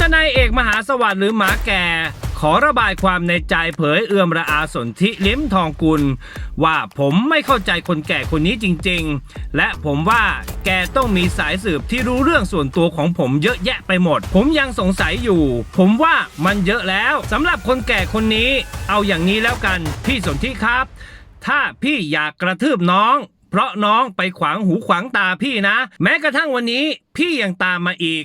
ทนายเอกมหาสวัสดิ์หรือหมาแก่ ขอระบายความในใจเผยเอื้อมระอาสนธิลิ้มทองกุล ว่าผมไม่เข้าใจคนแก่คนนี้จริงๆ และผมว่าแกต้องมีสายสืบที่รู้เรื่องส่วนตัวของผมเยอะแยะไปหมด ผมยังสงสัยอยู่ ผมว่ามันเยอะแล้วสำหรับคนแก่คนนี้ เอาอย่างนี้แล้วกัน พี่สนธิครับ ถ้าพี่อยากกระทืบน้อง เพราะน้องไปขวางหูขวางตาพี่นะ แม้กระทั่งวันนี้พี่ยังตามมาอีก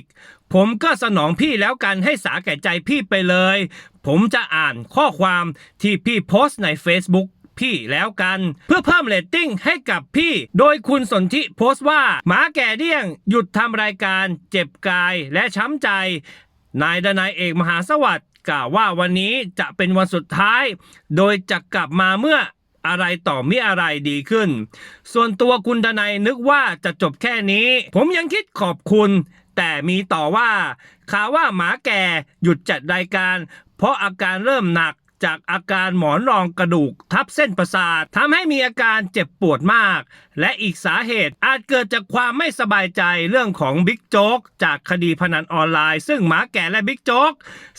ผมก็สนองพี่แล้วกันให้สาแก่ใจพี่ไปเลย ผมจะอ่านข้อความที่พี่โพสต์ใน Facebook พี่แล้วกัน เพื่อเพิ่มเรตติ้งให้กับพี่ โดยคุณสนธิโพสต์ว่า หมาแก่เดี้ยง หยุดทำรายการ เจ็บกายและช้ำใจ นายดนายเอกมหาสวัสดิ์กล่าวว่าวันนี้จะเป็นวันสุดท้าย โดยจะกลับมาเมื่อ อะไรต่อมีอะไรดีขึ้น ส่วนตัวคุณดนายนึกว่าจะจบแค่นี้ ผมยังคิดขอบคุณ แต่มีต่อว่าข่าวว่าหมาแก่หยุดจัดรายการ เพราะอาการเริ่มหนัก จากอาการหมอนรองกระดูกทับเส้นประสาททำให้มีอาการเจ็บปวดมาก และอีกสาเหตุอาจเกิดจากความไม่สบายใจเรื่องของบิ๊กโจ๊กจากคดีพนันออนไลน์ ซึ่งหมาแก่และบิ๊กโจ๊ก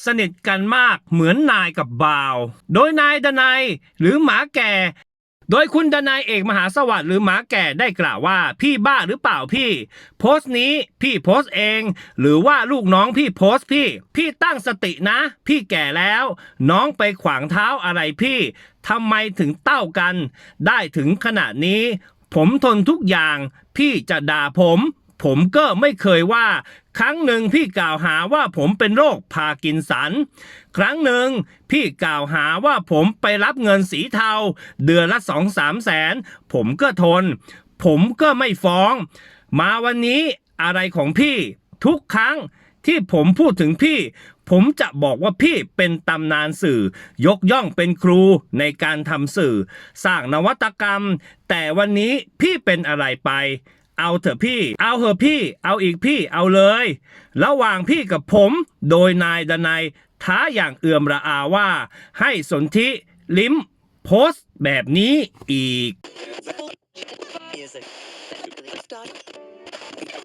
สนิทกันมากเหมือนนายกับบ่าว โดยนายดนายหรือหมาแก่ โดยคุณดนายเอกมหาสวัสดิ์หรือหมาแก่ได้กล่าวว่า พี่บ้าหรือเปล่าพี่ โพสต์นี้พี่โพสต์เอง หรือว่าลูกน้องพี่โพสต์พี่ พี่ตั้งสตินะ พี่แก่แล้ว น้องไปขวางเท้าอะไรพี่ทำไมถึงเต้ากัน ได้ถึงขนาดนี้ ผมทนทุกอย่าง พี่จะด่าผม ผมก็ไม่เคยว่า ครั้งหนึ่งพี่กล่าวหาว่าผมเป็นโรคพากินสัน ครั้งหนึ่งพี่กล่าวหาว่าผมไปรับเงินสีเทา เดือนละสองสามแสน ผมก็ทน ผมก็ไม่ฟ้อง มาวันนี้อะไรของพี่ทุกครั้งที่ผมพูดถึงพี่ ผมจะบอกว่าพี่เป็นตำนานสื่อ ยกย่องเป็นครูในการทำสื่อ สร้างนวัตกรรม แต่วันนี้พี่เป็นอะไรไป เอาเถอะพี่ เอาเถอะพี่ เอาอีกพี่เอาเลย ระหว่างพี่กับผม โดยนายดนัยท้าอย่างเอื่อมระอาว่า ให้สนธิลิ้มโพสต์แบบนี้อีก